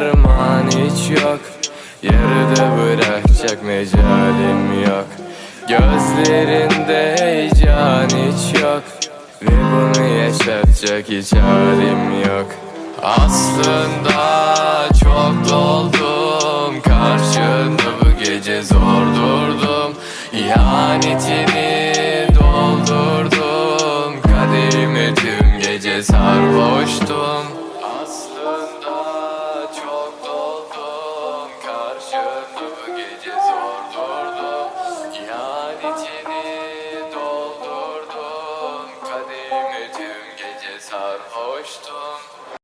Derman hiç yok. Yarıda bırakacak mecalim yok. Gözlerinde heyecan hiç yok. Ve bunu yaşatacak hiç halim yok. Aslında çok doldum. Karşında bu gece zor durdum. İhanetini doldurdum. Kaderime tüm gece sarhoştum İhanetini doldurdum Kaderime tüm gece sarhoştum